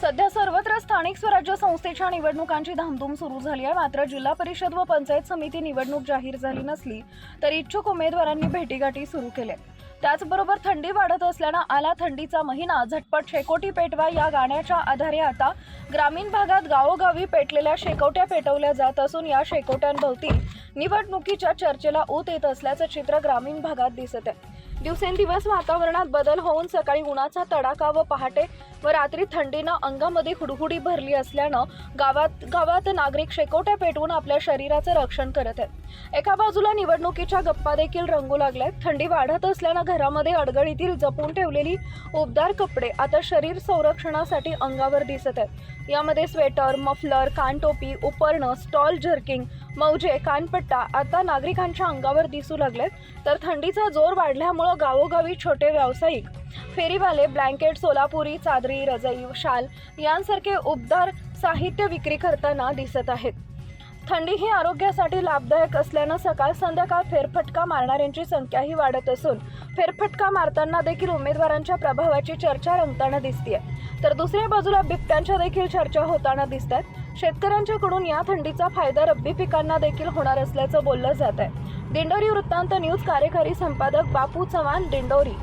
सध्या सर्वत्र स्थानिक स्वराज्य संस्थेच्या निवडणुकांची धामधूम सुरू झाली आहे. मात्र जिल्हा परिषद व पंचायत समिती निवडणूक जाहीर झाली नसली तरी इच्छुक उमेदवारांनी भेटीगाठी सुरू केल्या. त्याचबरोबर थंडी वाढत असल्यानं आला थंडीचा महिना. झटपट शेकोटी पेटवा या गाण्याच्या आधारे आता ग्रामीण भागात गावोगावी पेटलेल्या शेकोट्या पेटवल्या जात असून या शेकोट्यांभोवती निवडणुकीच्या चर्चेला ऊत येत असल्याचं चित्र ग्रामीण भागात दिसत आहे. दिवसेंदिवस वातावरणात बदल होऊन सकाळी उन्हाचा तडाखा व पहाटे व रात्री थंडीनं अंगामध्ये हुडहुडी भरली असल्यानं गावात गावात नागरिक शेकोट्या पेटवून आपल्या शरीराचं रक्षण करत आहेत. एका बाजूला निवडणुकीच्या गप्पा देखील रंगू लागल्यात. थंडी वाढत असल्यानं घरामध्ये अडगळीतील जपून ठेवलेली उबदार कपडे आता शरीर संरक्षणासाठी अंगावर दिसत आहेत. यामध्ये स्वेटर मफलर कानटोपी उपरणं स्टॉल जर्किंग मौजे कानपट्टा आता नागरिकांच्या अंगावर दिसू लागलेत तर थंडीचा जोर वाढल्यामुळं गावोगावी छोटे व्यावसायिक फेरीवाले ब्लँकेट सोलापुरी चादरी रजई शाल यांसारखे उबदार साहित्य विक्री करताना दिसत आहेत. थंडी ही आरोग्यासाठी लाभदायक असल्यानं सकाळ संध्याकाळ फेरफटका मारणाऱ्यांची संख्याही वाढत असून फेरफटका मारताना देखील उमेदवारांच्या प्रभावाची चर्चा रंगताना दिसतीये. तर दुसऱ्या बाजूला बिबट्यांच्या देखील चर्चा होताना दिसतात शेतकऱ्यांच्याकडून या थंडीचा फायदा रब्बी पिकांना देखील होणार असल्याचं बोललं जात आहे दिंडोरी वृत्तांत न्यूज कार्यकारी संपादक बापू चव्हाण दिंडोरी